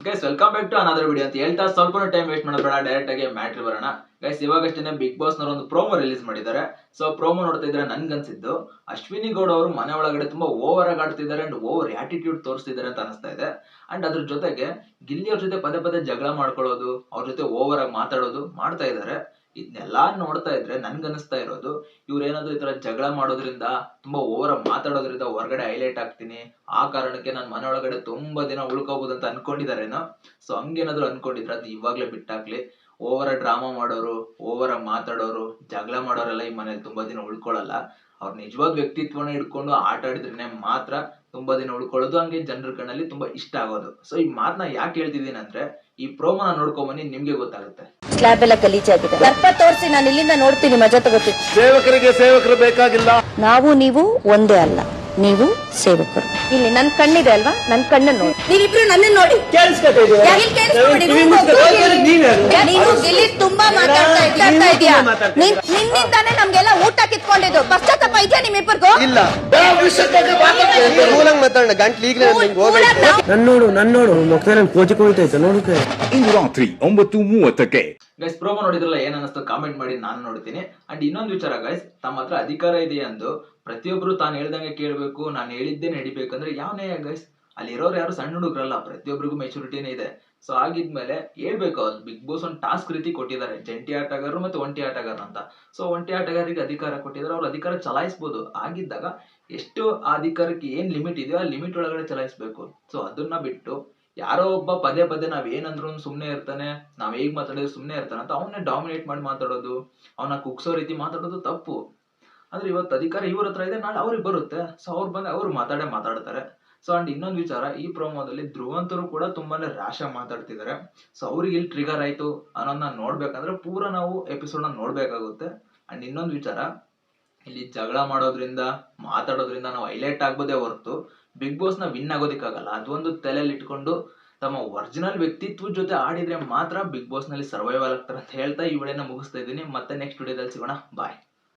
Guys welcome back to another video ಅಂತ ಹೇಳ್ತಾ ಸ್ವಲ್ಪ ಟೈಮ್ ವೇಸ್ಟ್ ಮಾಡೋಣ ಬೇಡ ಡೈರೆಕ್ಟ್ ಆಗಿ ಮ್ಯಾಟ್ರಿ ಬರೋಣ. ಗೈಸ್ ಇವಾಗಷ್ಟೇ ಬಿಗ್ ಬಾಸ್ ನವರು ಒಂದು ಪ್ರೋಮೋ ರಿಲೀಸ್ ಮಾಡಿದ್ದಾರೆ. ಸೊ ಪ್ರೋಮೋ ನೋಡ್ತಾ ಇದ್ರೆ ನನ್ಗನ್ಸಿದ್ದು ಅಶ್ವಿನಿ ಗೌಡ ಅವರು ಮನೆ ಒಳಗಡೆ ತುಂಬಾ ಓವರ್ ಆಗಿ ಆಡ್ತಿದ್ದಾರೆ ಅಂಡ್ ಓವರ್ ಆಟಿಟ್ಯೂಡ್ ತೋರಿಸ್ತಿದ್ದಾರೆ ಅಂತ ಅನಿಸ್ತಾ ಇದೆ. ಅಂಡ್ ಅದ್ರ ಜೊತೆಗೆ ಗಿಲ್ಲಿ ಅವ್ರ ಜೊತೆ ಪದೇ ಪದೇ ಜಗಳ ಮಾಡ್ಕೊಳ್ಳೋದು, ಅವ್ರ ಜೊತೆ ಓವರ್ ಆಗಿ ಮಾತಾಡೋದು ಮಾಡ್ತಾ ಇದ್ದಾರೆ. ಇದನ್ನೆಲ್ಲ ನೋಡ್ತಾ ಇದ್ರೆ ನನ್ಗನ್ನಿಸ್ತಾ ಇರೋದು, ಇವ್ರೇನಾದ್ರು ಈ ತರ ಜಗಳ ಮಾಡೋದ್ರಿಂದ, ತುಂಬಾ ಓವರ್ ಮಾತಾಡೋದ್ರಿಂದ ಹೊರಗಡೆ ಹೈಲೈಟ್ ಆಗ್ತೀನಿ ಆ ಕಾರಣಕ್ಕೆ ನಾನು ಮನೆ ಒಳಗಡೆ ತುಂಬಾ ದಿನ ಉಳ್ಕೋಬಹುದು ಅಂತ ಅನ್ಕೊಂಡಿದಾರೇನೋ ಸೊ ಹಂಗೇನಾದ್ರು ಅನ್ಕೊಂಡಿದ್ರೆ ಅದು ಇವಾಗ್ಲೇ ಬಿಟ್ಟಾಕ್ಲಿ. ಓವರ್ ಡ್ರಾಮಾ ಮಾಡೋರು ಓವರ್ ಆಗಿ ಮಾತಾಡೋರು ಜಗಳ ಮಾಡೋರೆಲ್ಲ ಈ ಮನೇಲಿ ತುಂಬಾ ದಿನ ಉಳ್ಕೊಳ್ಳಲ್ಲ ಅವ್ರ ನಿಜವಾದ ವ್ಯಕ್ತಿತ್ವನ ಇಟ್ಕೊಂಡು ಆಟ ಆಡಿದ್ರೇನೆ ಮಾತ್ರ ತುಂಬಾ ದಿನ ಉಳ್ಕೊಳ್ಳೋದು ಹಂಗೆ ಜನರ ಕಣ್ಣಲ್ಲಿ ತುಂಬಾ ಇಷ್ಟ ಆಗೋದು. ಸೊ ಈ ಮಾತನ್ನ ಯಾಕೆ ಹೇಳ್ತಿದ್ದೀನಿ ಅಂದ್ರೆ ಈ ಪ್ರೋಮೋನ ನೋಡ್ಕೊಂಬನ್ನಿ ನಿಮ್ಗೆ ಗೊತ್ತಾಗುತ್ತೆ. ಸ್ಲ್ಯಾಬ್ ಎಲ್ಲ ಗಲೀಜಾಗಿದೆ ದರ್ಪ ತೋರಿಸಿ ನಾನು ಇಲ್ಲಿಂದ ನೋಡ್ತೀನಿ ಮಜಾ ತಗೋತೀನಿ. ಸೇವಕರಿಗೆ ಸೇವಕರು ಬೇಕಾಗಿಲ್ಲ. ನಾವು ನೀವು ಒಂದೇ ಅಲ್ಲ. ನೀವು ಸೇವಕರು. ಇಲ್ಲಿ ನನ್ ಕಣ್ಣಿದೆ ಅಲ್ವಾ? ನನ್ ಕಣ್ಣನ್ನು ನೋಡಿ. ನೀವಿಬ್ರು ನನ್ನ ನೋಡಿ. ಹೋಗಿ. ನೀನು ಗಿಲ್ಲಿ ತುಂಬಾ ಮಾತಾಡ್ತಾ. ಇದೀಯ. ನೀನ್- ನಿನ್ನಿಂದಾನೇ ನಮ್ಗೆಲ್ಲ ಊಟ ಕಿತ್ಕೊಂಡಿದ್ದು. ಪಶ್ಚಾತ್ತಾಪ ಇದೆಯಾ ನಿಮ್ಮಿಬ್ಬರಿಗೂ ಇಲ್ಲ. ಕೂಲಂಗ್ ಮಾತಾಡೋಣ ಗಂಟ್ಲು ಈಗಲೇ ಇಂದು ರಾತ್ರಿ ಒಂಬತ್ತು ಮೂವತ್ತಕ್ಕೆ. ಗೈಸ್ ಪ್ರೋಮೋ ನೋಡಿದ್ರಲ್ಲ ಏನ್ ಅನ್ನಿಸ್ತು? ಕಾಮೆಂಟ್ ಮಾಡಿ ನಾನು ನೋಡ್ತೀನಿ. ಅಂಡ್ ಇನ್ನೊಂದು ವಿಚಾರ ಗೈಸ್ ತಮ್ಮ ಹತ್ರ ಅಧಿಕಾರ ಇದೆ ಅಂದು ಪ್ರತಿಯೊಬ್ರು ತಾನು ಹೇಳ್ದಂಗೆ ಕೇಳಬೇಕು ನಾನು ಹೇಳಿದ್ದೇ ನಡಿಬೇಕಂದ್ರೆ ಯಾವ ನ್ಯಾಯ ಗೈಸ್ ಅಲ್ಲಿ ಇರೋರು ಯಾರು ಸಣ್ಣ ಹುಡುಗರಲ್ಲ ಪ್ರತಿಯೊಬ್ಬರಿಗೂ ಮೆಚುರಿಟಿನೇ ಇದೆ. ಸೊ ಆಗಿದ್ಮೇಲೆ ಹೇಳ್ಬೇಕು ಅವ್ರು ಬಿಗ್ ಬಾಸ್ ಒಂದು ಟಾಸ್ಕ್ ರೀತಿ ಕೊಟ್ಟಿದ್ದಾರೆ. ಜಂಟಿ ಆಟಗಾರರು ಮತ್ತೆ ಒಂಟಿ ಆಟಗಾರರು ಅಂತ. ಸೊ ಒಂಟಿ ಆಟಗಾರರಿಗೆ ಅಧಿಕಾರ ಕೊಟ್ಟಿದ್ದಾರೆ. ಅವ್ರ ಅಧಿಕಾರ ಚಲಾಯಿಸ್ಬೋದು. ಆಗಿದ್ದಾಗ ಎಷ್ಟು ಆ ಅಧಿಕಾರಕ್ಕೆ ಏನು ಲಿಮಿಟ್ ಇದೆಯೋ, ಆ ಲಿಮಿಟ್ ಒಳಗಡೆ ಚಲಾಯಿಸ್ಬೇಕು. ಸೊ ಅದನ್ನ ಬಿಟ್ಟು ಯಾರೋ ಒಬ್ಬ ಪದೇ ಪದೇ ನಾವ್ ಏನಂದ್ರು ಸುಮ್ಮನೆ ಇರ್ತಾನೆ, ನಾವ್ ಹೇಗ್ ಮಾತಾಡಿದ್ರು ಸುಮ್ಮನೆ ಇರ್ತಾನೆ ಅಂತ ಅವನ್ನೇ ಡಾಮಿನೇಟ್ ಮಾಡಿ ಮಾತಾಡೋದು, ಅವನ ಕುಗ್ಸೋ ರೀತಿ ಮಾತಾಡೋದು ತಪ್ಪು. ಅಂದ್ರೆ ಇವತ್ತು ಅಧಿಕಾರ ಇವ್ರ ಹತ್ರ ಇದೆ, ನಾಳೆ ಅವ್ರಿಗೆ ಬರುತ್ತೆ. ಸೊ ಅವ್ರು ಬಂದು ಅವ್ರು ಮಾತಾಡೇ ಮಾತಾಡ್ತಾರೆ. ಸೊ ಅಂಡ್ ಇನ್ನೊಂದು ವಿಚಾರ, ಈ ಪ್ರೋಮೋದಲ್ಲಿ ಧ್ರುವಂತರು ಕೂಡ ತುಂಬಾನೇ ರಾಶ ಮಾತಾಡ್ತಿದ್ದಾರೆ. ಸೊ ಅವ್ರಿಗೆ ಇಲ್ಲಿ ಟ್ರಿಗರ್ ಆಯ್ತು ಅನ್ನೋದನ್ನ ನೋಡ್ಬೇಕಂದ್ರೆ ಪೂರ ನಾವು ಎಪಿಸೋಡ್ನ ನೋಡ್ಬೇಕಾಗುತ್ತೆ. ಅಂಡ್ ಇನ್ನೊಂದು ವಿಚಾರ, ಇಲ್ಲಿ ಜಗಳ ಮಾಡೋದ್ರಿಂದ, ಮಾತಾಡೋದ್ರಿಂದ ನಾವು ಹೈಲೈಟ್ ಆಗ್ಬೋದೇ ಹೊರತು ಬಿಗ್ ಬಾಸ್ನ ವಿನ್ ಆಗೋದಿಕ್ಕಾಗಲ್ಲ. ಅದೊಂದು ತಲೆಯಲ್ಲಿ ಇಟ್ಕೊಂಡು ತಮ್ಮ ಒರಿಜಿನಲ್ ವ್ಯಕ್ತಿತ್ವದ ಜೊತೆ ಆಡಿದ್ರೆ ಮಾತ್ರ ಬಿಗ್ ಬಾಸ್ನಲ್ಲಿ ಸರ್ವೈವಲ್ ಆಗ್ತಾರೆ ಅಂತ ಹೇಳ್ತಾ ಈ ವಿಡಿಯೋನ ಮುಗಿಸ್ತಾ ಇದ್ದೀನಿ. ಮತ್ತೆ ನೆಕ್ಸ್ಟ್ ವಿಡಿಯೋದಲ್ಲಿ ಸಿಗೋಣ. ಬಾಯ್